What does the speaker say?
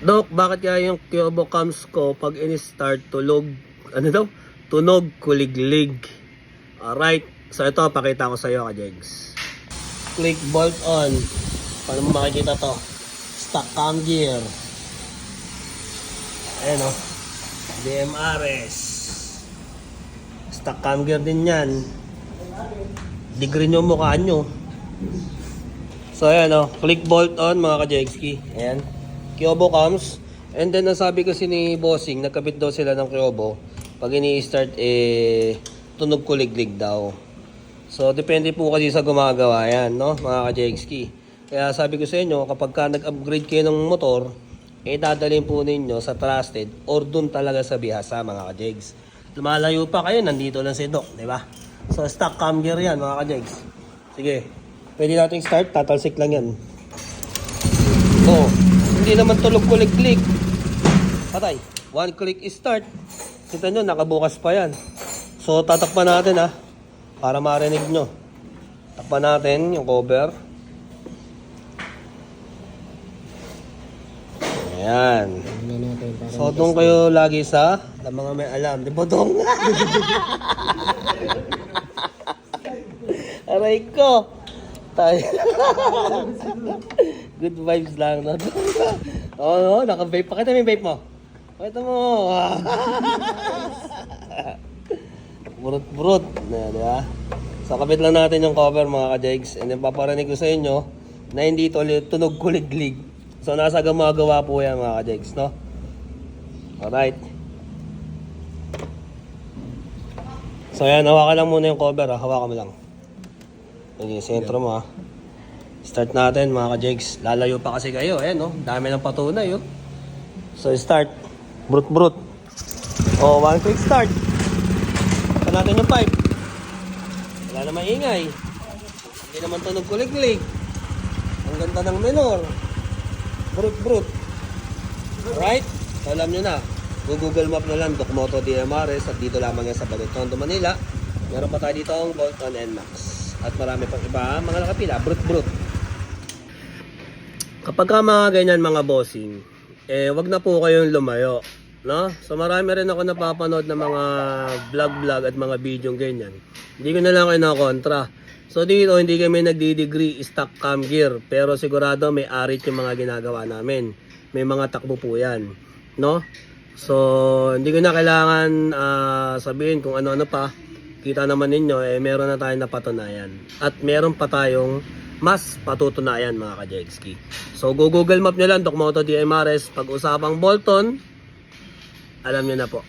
Dok, bakit kaya yung Kyobo cams ko pag in-start tulog, ano daw? Tunog, kuliglig. Alright, so ito, pakita ko sa iyo, Kajegs. Click bolt on. Paano mo makikita to? Stock cam gear. Ayan o. DMRS. Stock cam gear din yan. Degree nyo mukha nyo. So ayan o, click bolt on mga ka-Jegski. Ayan. Kyobo comes. And then nasabi kasi ni Bossing, nagkabit daw sila ng Kyobo. Pag ini-start, eh, tunog kuliglig daw. So, depende po kasi sa gumagawa yan, no, mga ka-Jegski. Kaya sabi ko sa inyo, kapag ka nag-upgrade kayo ng motor, eh, dadalhin po ninyo sa trusted or dun talaga sa bihasa, mga ka-Jegs. Lumalayo pa kayo, nandito lang si Doc, di ba? So, stock cam gear yan, mga ka-Jegs. Sige, pwede nating start, tatalsik lang yan. Hindi naman tulog kulig-lig. Patay. One click start. Kita nyo, nakabukas pa yan. So, tatakpan natin ha. Para marinig nyo. Takpan natin yung cover. Ayan. So, doon kayo lagi sa sa mga may alam. Di ba dong? Aray ko. Tayo. Good vibes lang. No? Oo, oh, naka-vape. Pakita mo yung vape mo. Pakita mo. Burot-burot. Na, di ba? So, lang natin yung cover mga ka-jegs. And then, paparinig ko sa inyo na hindi ito tunog kuliglig. So, nasa gumagawa po yan mga ka-jegs, no? Alright. So, ayan. Hawakan lang muna yung cover, ha? Hawakan mo lang. Sige, sentro mo, ha? Start natin mga ka-jegs. Lalayo pa kasi kayo. Ayan, no? Dami ng patunay, oh. So, start. Brut-brut. Oh, one quick start. Saan natin yung pipe? Wala namang ingay. Hindi naman tunog kuliglig. Ang ganda ng menor. Brut-brut. Alright? So, alam nyo na. Google Map na lang, Docmoto DMRS at dito lamang yan sa Baletondo, Manila. Meron pa tayo dito ang Bolton NMAX. At marami pang iba, mga nakapila, brut-brut. Kapag ka mga ganyan mga bossing, eh wag na po kayong lumayo. No? So marami rin ako napapanood ng mga vlog-vlog at mga video ganyan. Hindi ko na lang kayo kontra. So dito hindi kami nagdi-degree stock cam gear pero sigurado may arit yung mga ginagawa namin. May mga takbo po yan. No? So hindi ko na kailangan ah, sabihin kung ano-ano pa. Kita naman ninyo eh meron na tayong napatunayan. At meron pa tayong mas patutunayan mga ka-Jegski. So go Google Map nyo lang Dokmoto DMRS pag-usapang Bolton alam nyo na po.